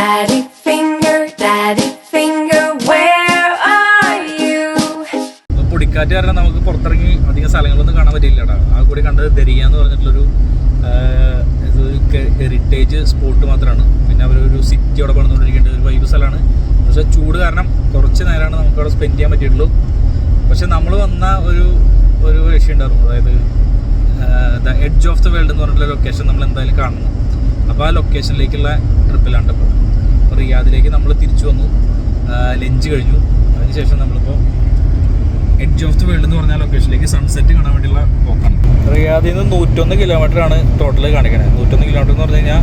Daddy finger, daddy finger, where are you? പൊടിക്കാറ്റ് കാരണം നമുക്ക് പുറത്തിറങ്ങി അധികം സ്ഥലങ്ങളൊന്നും കാണാൻ പറ്റില്ലടാ ആ കൂടി കണ്ടത് ദരിയ എന്ന് പറഞ്ഞിട്ടുള്ളൊരു ഹെറിറ്റേജ് സ്പോട്ട് മാത്രമാണ് പിന്നെ അവരൊരു സിറ്റി അവിടെ പണിതുകൊണ്ടിരിക്കേണ്ട ഒരു വൈബ് സ്ഥലമാണ്. പക്ഷേ ചൂട് കാരണം കുറച്ച് നേരമാണ് നമുക്ക് അവിടെ സ്പെൻഡ് ചെയ്യാൻ പറ്റിയിട്ടുള്ളൂ. പക്ഷെ നമ്മൾ വന്ന ഒരു ഒരു ലക്ഷ്യം ഉണ്ടായിരുന്നു അതായത് the edge of the world എന്ന് പറഞ്ഞിട്ടുള്ള ലൊക്കേഷൻ നമ്മൾ എന്തായാലും കാണണം. അപ്പോൾ ആ ലൊക്കേഷനിലേക്കുള്ള ട്രിപ്പിലാണ് ഇപ്പോൾ അപ്പോൾ റിയാദിലേക്ക് നമ്മൾ തിരിച്ചു വന്നു. ലഞ്ച് കഴിഞ്ഞു. അതിനുശേഷം നമ്മളിപ്പോൾ എഡ്ജ് ഓഫ് ദി വേൾഡ് എന്ന് പറഞ്ഞ ലൊക്കേഷനിലേക്ക് സൺസെറ്റ് കാണാൻ വേണ്ടിയുള്ള പോക്കാണ്. റിയാദിൽ നിന്ന് നൂറ്റൊന്ന് കിലോമീറ്റർ ആണ് ടോട്ടൽ കാണിക്കുന്നത് നൂറ്റൊന്ന് കിലോമീറ്റർ എന്ന് പറഞ്ഞു കഴിഞ്ഞാൽ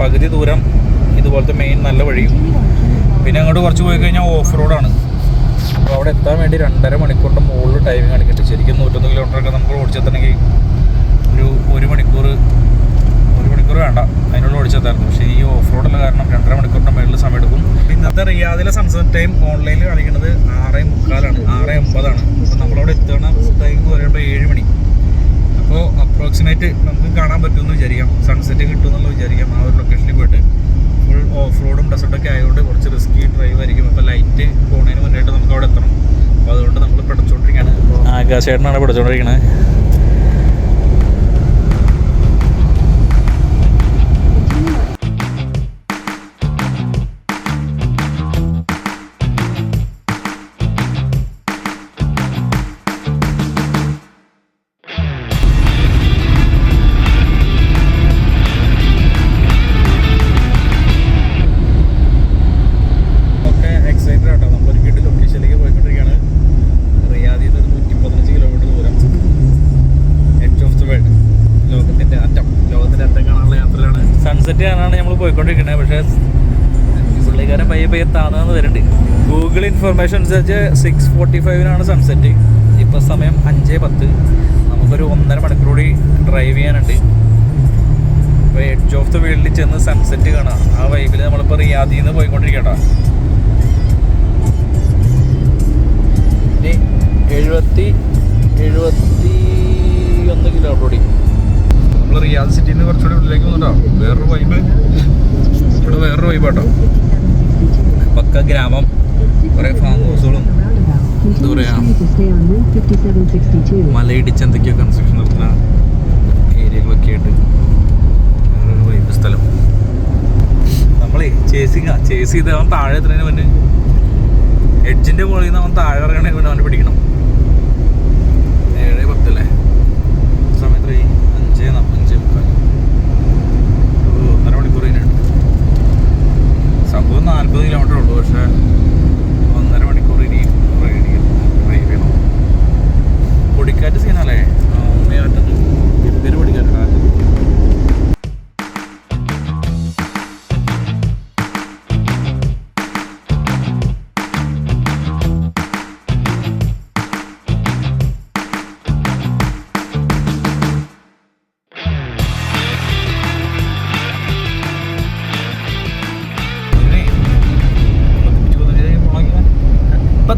പകുതി ദൂരം ഇതുപോലത്തെ മെയിൻ നല്ല വഴിയും. പിന്നെ അങ്ങോട്ട് കുറച്ച് പോയി കഴിഞ്ഞാൽ ഓഫ് റോഡാണ് അപ്പോൾ അവിടെ എത്താൻ വേണ്ടി രണ്ടര മണിക്കൂറിന്റെ മുകളിൽ ടൈമിംഗ് കാണിക്കട്ടെ ശരിക്കും നൂറ്റൊന്ന് കിലോമീറ്റർ ഒക്കെ നമുക്ക് ഓടിച്ചെത്തണമെങ്കിൽ ഒരു ഒരു മണിക്കൂർ ഒരു മണിക്കൂർ വേണ്ട അതിനുള്ള ഓടിച്ചെത്തായിരുന്നു പക്ഷേ ഈ ഓഫ് റോഡുള്ള കാരണം രണ്ടര മണിക്കൂറിന്റെ മുകളിൽ സമയം എടുക്കും ഇന്നത്തെ റിയാദിലെ സൺസെറ്റ് ടൈം ഓൺലൈനിൽ കാണിക്കുന്നത് ആറ് മുക്കാലാണ് ആറ് അമ്പതാണ്. അപ്പോൾ നമ്മളവിടെ എത്തണ ടൈം പറയുമ്പോൾ ഏഴ് മണി. അപ്പോൾ അപ്രോക്സിമേറ്റ് നമുക്ക് കാണാൻ പറ്റുമെന്ന് വിചാരിക്കാം. സൺസെറ്റ് കിട്ടുമെന്നുള്ള വിചാരിക്കാം ആ ഒരു ലൊക്കേഷനിൽ പോയിട്ട്. ഫുൾ ഓഫ് റോഡും ഡെസർട്ടൊക്കെ ആയതുകൊണ്ട് കുറച്ച് റിസ്കി ഡ്രൈവ് ആയിരിക്കും. അപ്പോൾ ലൈറ്റ് പോകുന്നതിന് മുന്നേ നമുക്ക് അവിടെ എത്തണം. അപ്പോൾ അതുകൊണ്ട് നമ്മൾ പഠിച്ചുകൊണ്ടിരിക്കുകയാണ് ആകാശേട്ടനാണ് പിടിച്ചുകൊണ്ടിരിക്കുന്നത് വേൾഡ് ലോകത്തിന്റെ അറ്റം. ലോകത്തിന്റെ അറ്റം കാണാനുള്ള യാത്രയിലാണ്. സൺസെറ്റ് കാണാനാണ് നമ്മൾ പോയിക്കൊണ്ടിരിക്കുന്നത് പക്ഷേ പുള്ളിക്കാരൻ പയ്യെ പയ്യെ താന്നാന്ന് വരുന്നുണ്ട് ഗൂഗിൾ ഇൻഫർമേഷൻ അനുസരിച്ച് സിക്സ് ഫോർട്ടി ഫൈവിനാണ് സൺസെറ്റ് ഇപ്പോൾ സമയം അഞ്ച് പത്ത്. നമുക്കൊരു ഒന്നര മണിക്കൂറി കൂടി ഡ്രൈവ് ചെയ്യാനുണ്ട് ഇപ്പോൾ എഡ്ജ് ഓഫ് ദ വേൾഡിൽ ചെന്ന് സൺസെറ്റ് കാണാം. ആ വൈബിൽ നമ്മളിപ്പോൾ റിയാദിൽ നിന്ന് പോയിക്കൊണ്ടിരിക്കട്ടോ. എഴുപത്തി എഴുപത്തി ഒന്ന് കിലോമീറ്റർ നമ്മൾ റിയാദ് സിറ്റിയിൽ നിന്ന് കുറച്ചുകൂടി ഉള്ളിലേക്ക് വന്നിട്ടോ. വേറൊരു വൈബ് ഇവിടെ വേറൊരു വൈബാട്ടോ പക്ക ഗ്രാമം. കുറേ ഫാം ഹൗസുകളും എന്താ പറയുക മലയിടിച്ച് എന്തൊക്കെയോ കൺസ്ട്രക്ഷൻ നടത്തുന്ന ഏരിയകളൊക്കെ ആയിട്ട് വേറൊരു വൈബ് സ്ഥലം. നമ്മളേ ചേസിങ് ചേസ് ചെയ്ത് അവൻ താഴെ എത്തുന്നതിന് മുന്നേ. എഡ്ജിന്റെ മുകളിൽ നിന്ന് അവൻ താഴെ ഇറങ്ങണേ അവനെ പിടിക്കണം.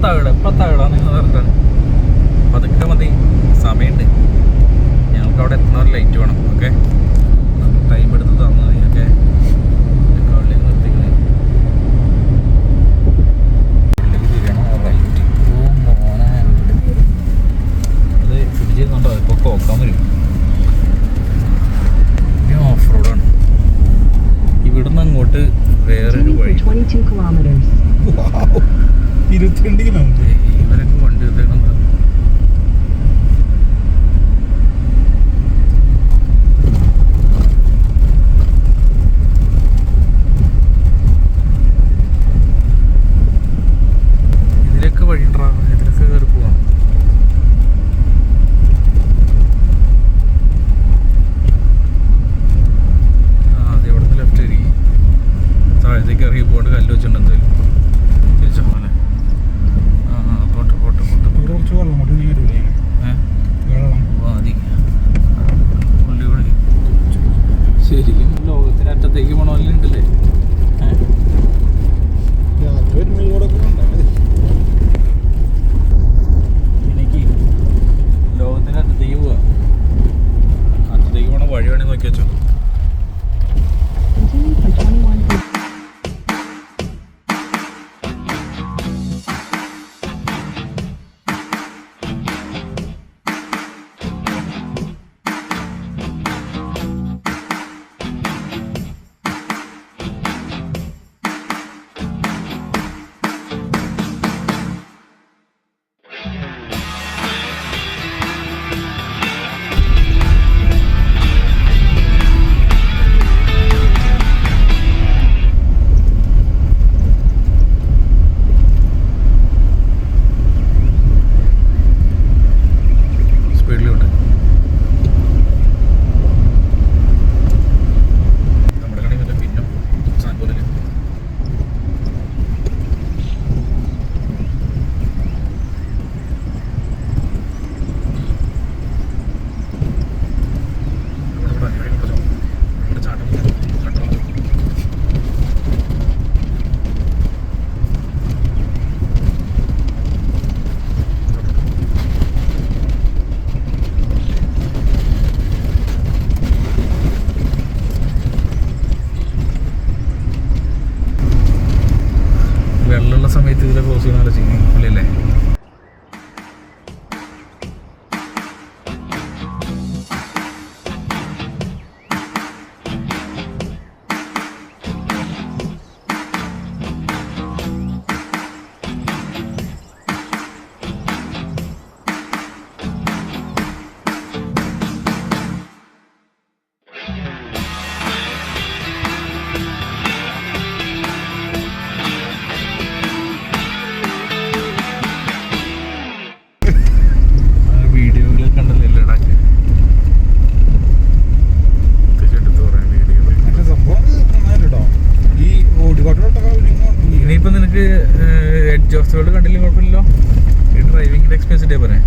ഇപ്പത്താവിടെ പത്താകട നിങ്ങൾ നിർത്താൻ പതുക്കെ മതി സമയമുണ്ട് ഞങ്ങൾക്ക് അവിടെ എത്തുന്നവർ ലൈറ്റ് വേണം ഓക്കെ ടൈം എടുത്ത് തന്നു ഓക്കെ ഇരുപത്തിരണ്ട് കിലോമീറ്റർ ഇവരൊക്കെ വണ്ടി എടുത്തേക്കുന്നത് ഇതിലൊക്കെ വഴിണ്ടാ ഇതിലൊക്കെ കയറി പോവാം. താഴത്തേക്ക് ഇറങ്ങി പോകേണ്ട കല്ല് വെച്ചിട്ടുണ്ട് എന്തായാലും എഡ്ജ് ഓഫ് ദ വേൾഡ് കണ്ടില്ലെങ്കിൽ കുഴപ്പമില്ലല്ലോ? ഡ്രൈവിംഗിന്റെ എക്സ്പീരിയൻസ് ഡേ പറയാം?